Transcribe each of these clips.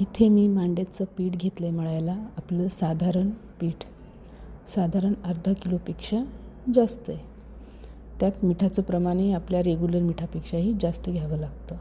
इथे मी मांड्याचं पीठ घेतलं आहे मळायला आपलं साधारण पीठ. साधारण अर्धा किलोपेक्षा जास्त आहे. त्यात मिठाचं प्रमाणही आपल्या रेग्युलर मिठापेक्षाही जास्त घ्यावं लागतं.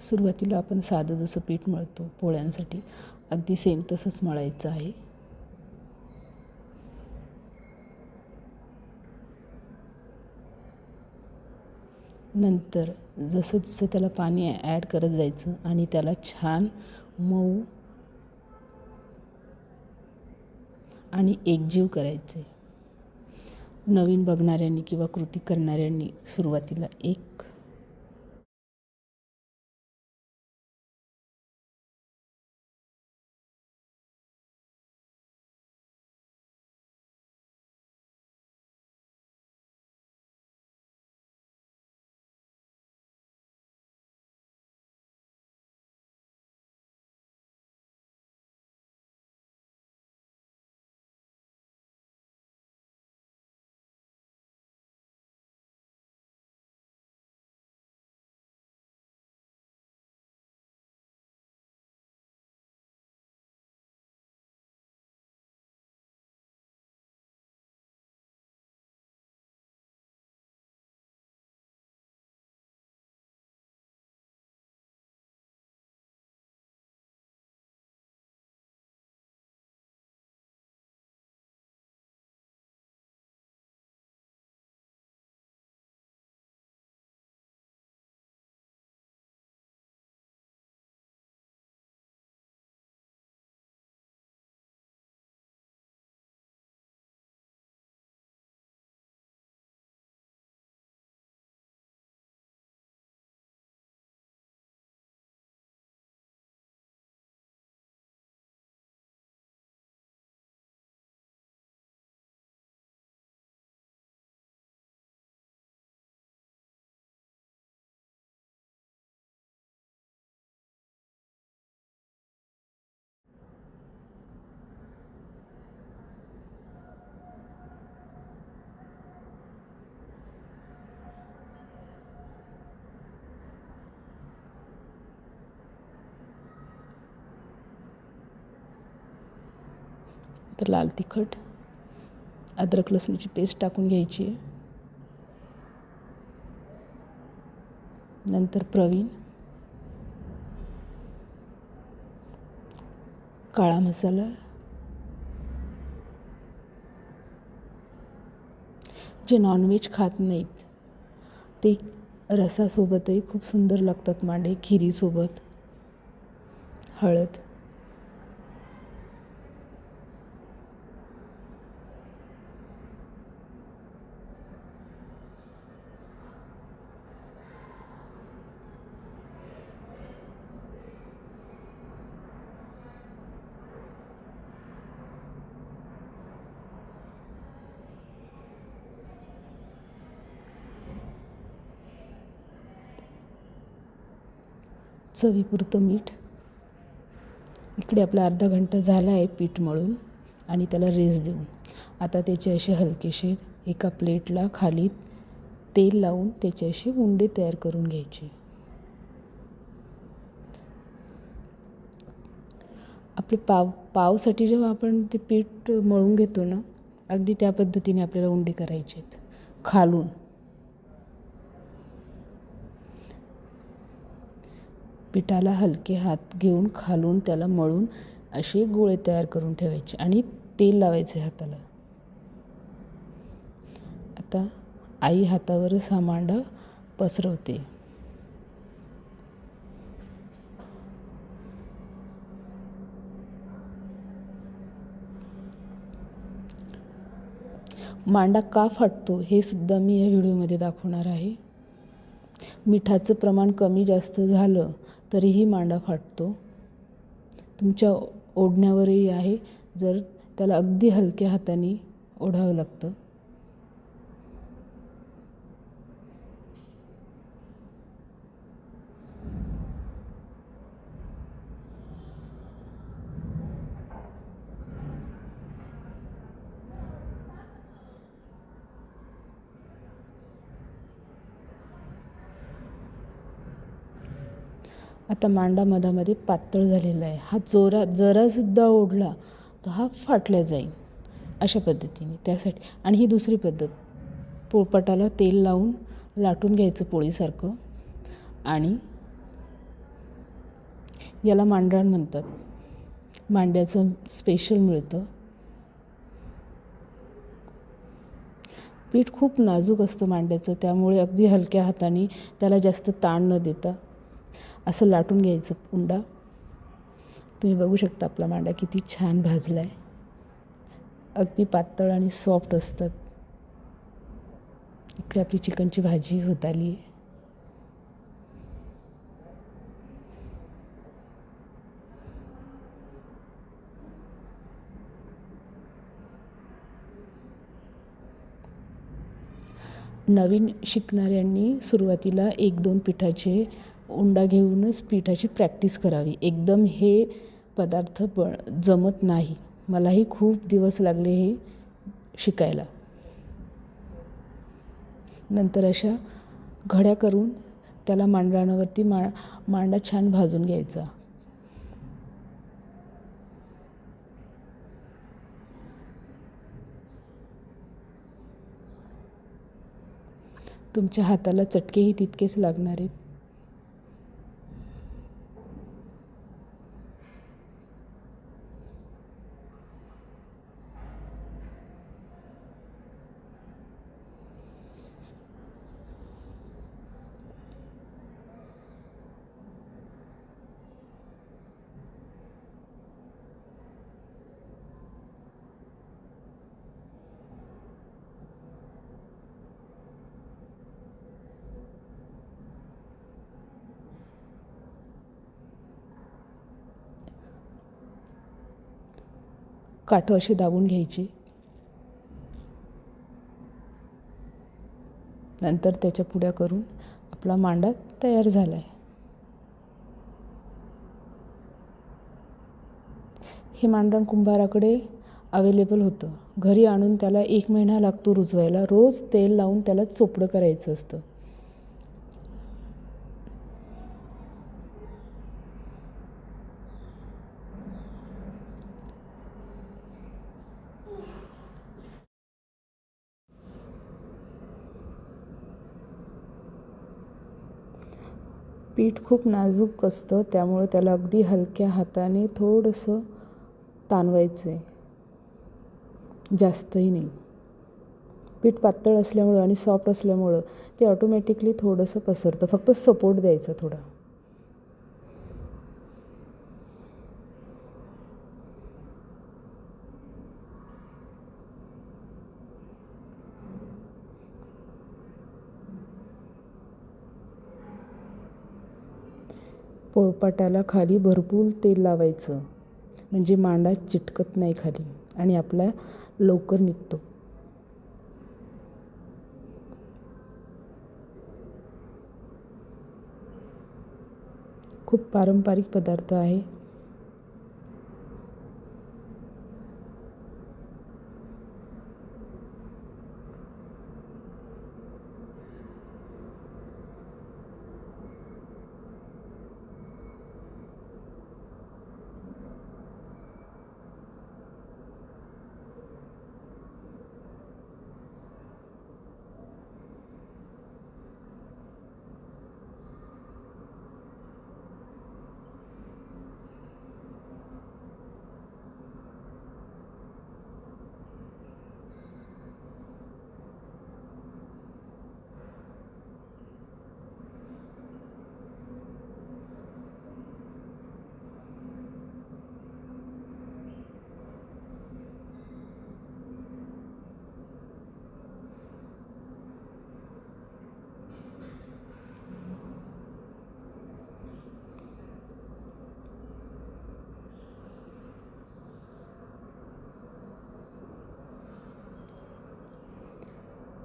सुरुवातीला आपण साधं जसं पीठ मळतो पोळ्यांसाठी अगदी सेम तसंच मळायचं आहे. नंतर जसं जसं त्याला पाणी ॲड करत जायचं आणि त्याला छान मऊ आणि एकजीव करायचे. नवीन बघणाऱ्यांनी किंवा कृती करणाऱ्यांनी सुरुवातीला एक तर लाल तिखट अद्रक लसूणची पेस्ट टाकून घ्यायची. नंतर प्रवीण काळा मसाला जे नॉनव्हेज खात नाहीत ते रसासोबतही खूप सुंदर लागतात मांडे खिरीसोबत हळद. चवीपुरतं मीठ. इकडे आपला अर्धा घंटा झाला आहे पीठ मळून आणि त्याला रेस देऊन. आता त्याचे असे हलकेसे एका प्लेटला खाली तेल लावून त्याचे असे उंडे तयार करून घ्यायचे. आपले पाव पावसाठी जेव्हा आपण ते पीठ मळून घेतो ना अगदी त्या पद्धतीने आपल्याला उंडे करायचे आहेत खालून. पिठाला हलके हात घेऊन खालून त्याला मळून असे गोळे तयार करून ठेवायचे आणि तेल लावायचे हाताला. आता आई हातावरच हा मांडा पसरवते. मांडा का फाटतो हे सुद्धा मी या व्हिडिओमध्ये दाखवणार आहे. मिठाचं प्रमाण कमी जास्त झालं तरीही मांडा फाटतो. तुमच्या ओढण्यावरही आहे. जर त्याला अगदी हलक्या हाताने ओढावं लागतं. आता मांडा मधामध्ये पातळ झालेला आहे. हा जोरा जरासुद्धा ओढला तर हा फाटल्या जाईल. अशा पद्धतीने त्यासाठी. आणि ही दुसरी पद्धत. पोळपाटाला तेल लावून लाटून घ्यायचं पोळीसारखं. आणि याला मांडण म्हणतात. मांड्याचं स्पेशल मिळतं. पीठ खूप नाजूक असतं मांड्याचं. त्यामुळे अगदी हलक्या हाताने त्याला जास्त ताण न देता असं लाटून घ्यायचं उंडा तुम्ही बघू शकता आपला मांडा किती छान भाजला आहे अगदी पातळ आणि सॉफ्ट असतात. इकडे आपली चिकनची भाजी होत आली. आहे नवीन शिकणाऱ्यांनी सुरुवातीला एक दोन पिठाचे उंडा घेऊनच पिठाची प्रॅक्टिस करावी. एकदम हे पदार्थ ब जमत नाही. मलाही खूप दिवस लागले हे शिकायला. नंतर अशा घड्या करून त्याला मांडराणावरती मा मांडा छान भाजून घ्यायचा. तुमच्या हाताला चटकेही तितकेच लागणार आहेत. काठं अशी दाबून घ्यायची. नंतर त्याच्या पुड्या करून आपला मांडा तयार झाला आहे हे मांडण कुंभाराकडे अवेलेबल होतं. घरी आणून त्याला एक महिना लागतो रुजवायला. रोज तेल लावून त्याला चोपडं करायचं असतं. पीठ खूप नाजूक असतं त्यामुळं त्याला अगदी हलक्या हाताने थोडंसं ताणवायचं आहे जास्तही नाही. पीठ पातळ असल्यामुळं आणि सॉफ्ट असल्यामुळं ते ऑटोमॅटिकली थोडंसं पसरतं. फक्त सपोर्ट द्यायचा थोडा. पोळपाटाला खाली भरपूर तेल लावायचं. म्हणजे मांडा चिटकत नाही खाली आणि आपला लवकर निघतो. खूप पारंपरिक पदार्थ आहे.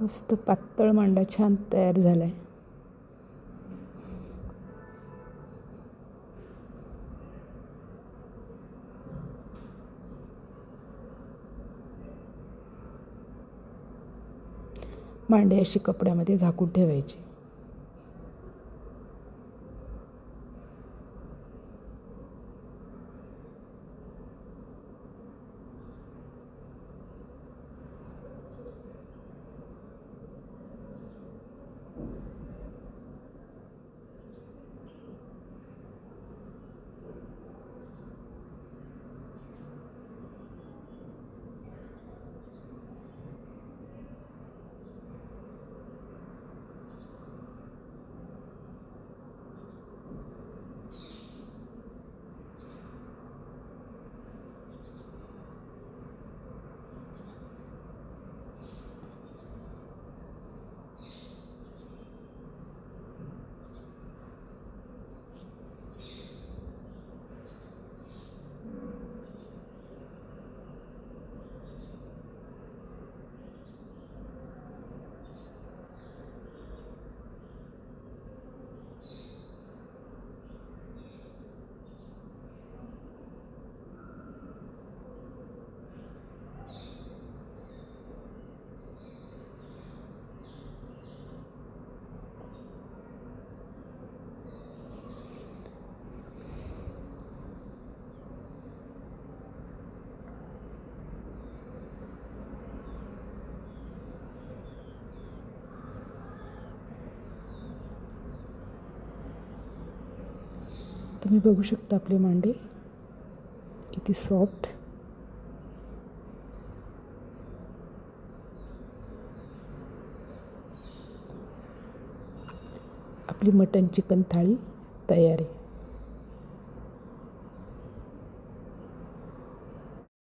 मस्त पातळ मांडा छान तयार झाला आहे मांडे अशी कपड्यामध्ये झाकून ठेवायची. तुम्ही बघू शकता आपले मांडे. किती सॉफ्ट आपली मटन चिकन थाळी तयार आहे.